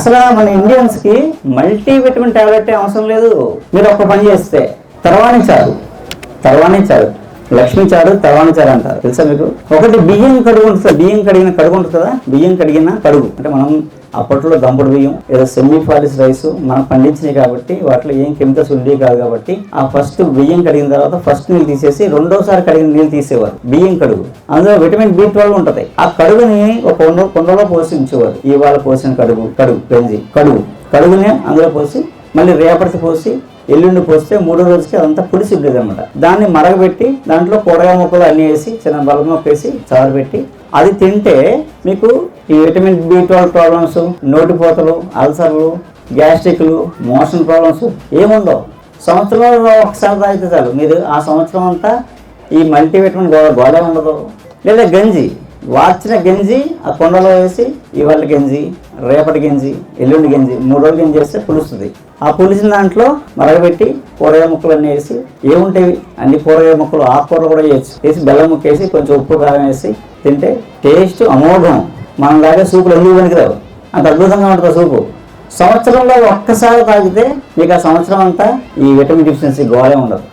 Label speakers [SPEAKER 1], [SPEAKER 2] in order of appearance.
[SPEAKER 1] అసలు మన ఇండియన్స్కి multi vitamin tablet అవసరం లేదు. మీరు ఒక్క పని చేస్తే తర్వాణి చారు తర్వాణి చారు లక్ష్మీ చారు తర్వాణి చారు అంటారు. తెలుసా మీకు? ఒకటి బియ్యం కడుగు ఉంటుంది? బియ్యం కడిగిన కడుగు ఉంటుంది? కదా బియ్యం కడిగిన కడుగు. అంటే మనం అప్పట్లో దంపుడు బియ్యం ఏదో సెమీ ఫాలిస్ రైస్ మనం పండించినాయి కాబట్టి వాటిలో ఏం కెమికల్స్ ఉండేవి కాదు కాబట్టి ఆ ఫస్ట్ బియ్యం కడిగిన తర్వాత ఫస్ట్ నీళ్ళు తీసేసి రెండోసారి కడిగిన నీళ్ళు తీసేవారు బియ్యం కడుగు. అందులో విటమిన్ బి ట్వెల్వ్ ఉంటుంది. ఆ కడుగుని ఒక కొండలో పోసి ఉంచేవారు. ఇవాళ పోసిన కడుగు కడుగు పెంజి కడుగు. కడుగునే అందులో పోసి మళ్ళీ రేపటికి పోసి ఎల్లుండి పోస్తే మూడో రోజుకి అదంతా పులిసి ఉండేది అనమాట దాన్ని మరగబెట్టి దాంట్లో కూరగాయ ముక్కలు అన్నీ వేసి చిన్న బలగ మొక్క వేసి చారు పెట్టి అది తింటే మీకు ఈ విటమిన్ బి ట్వెల్వ్ ప్రాబ్లమ్స్ నోటిపోతలు అల్సర్లు గ్యాస్ట్రిక్లు మోషన్ ప్రాబ్లమ్స్ ఏముండవు. సంవత్సరంలో ఒకసారి తాగితే చాలు. మీరు ఆ సంవత్సరం అంతా ఈ మల్టీవిటమిన్ గోడ గోడ ఉండదు. లేదా గంజి. వార్చిన గంజి ఆ కొండలో వేసి ఇవాళ గంజి రేపటి గంజి ఎల్లుండి గంజి మూడు రోజులు గంజి వేస్తే పులుస్తుంది. ఆ పులిసిన దాంట్లో మరగబెట్టి కూరగాయ ముక్కలు అన్నీ వేసి ఏముంటాయి అన్ని కూరగాయ ముక్కలు ఆకుకూరలు కూడా వేయచ్చు. వేసి బెల్లం ముక్క వేసి కొంచెం ఉప్పు కారం వేసి తింటే టేస్ట్ అమోఘం. మనం తాగే సూపులు ఎందుకు పనికిరావు? అంత అద్భుతంగా ఉంటుంది సూపు. సంవత్సరంలో ఒక్కసారి తాగితే మీకు ఆ సంవత్సరం అంతా ఈ విటమిన్ డిఫిషియన్సీ గోడే ఉండదు.